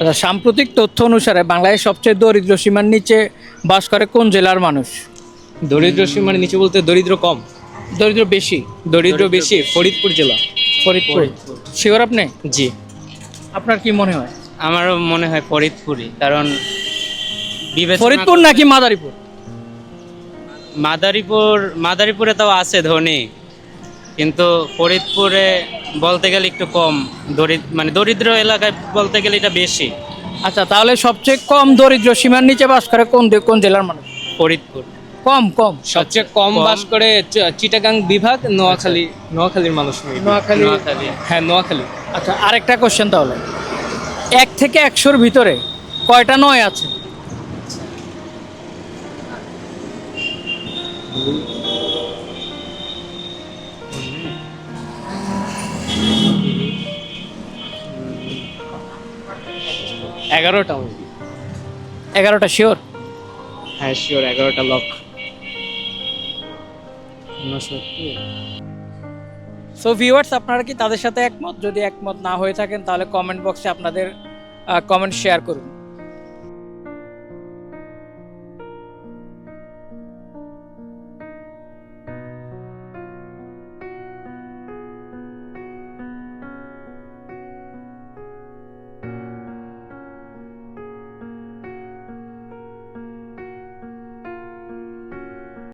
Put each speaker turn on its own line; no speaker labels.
আচ্ছা, সাম্প্রতিক তথ্য অনুসারে বাংলাদেশ সবচেয়ে দরিদ্র সীমার নিচে বাস করে কোন জেলার মানুষ?
দরিদ্র সীমার নিচে বলতে দরিদ্র কম।
দরিদ্র বেশি?
দরিদ্র বেশি ফরিদপুর জেলা।
ফরিদপুর। শিওর আপনি?
জি।
আপনার কি মনে হয়?
আমারও মনে হয় ফরিদপুরই কারণ
ফরিদপুর নাকি মাদারীপুর?
মাদারীপুর মাদারীপুরে তাও আছে ধনী। কিন্তু ফরিদপুরে বলতে গেলে একটু কম দরিদ্র মানে দরিদ্র এলাকায় বলতে গেলে এটা বেশি।
আচ্ছা তাহলে সবচেয়ে কম দরিদ্র সীমার নিচে বাস করে কোন কোন জেলার মানুষ?
ফরিদপুর।
কম কম।
সবচেয়ে কম। বাস করে চিটাগাং বিভাগ নোয়াখালী নোয়াখালীর মানুষ
নোয়াখালী।
নোয়াখালী।
হ্যাঁ নোয়াখালী।
আচ্ছা আরেকটা কোশ্চেন তাহলে। এক থেকে একশোর ভিতরে কয়টা নয় আছে?
এগারোটা
এগারোটা শিওর
হ্যাঁ শিওর এগারোটা লক
সো ভিউয়ার্স আপনারা কি তাদের সাথে একমত? যদি একমত না হয়ে থাকেন তাহলে কমেন্ট বক্সে আপনাদের কমেন্ট শেয়ার করুন।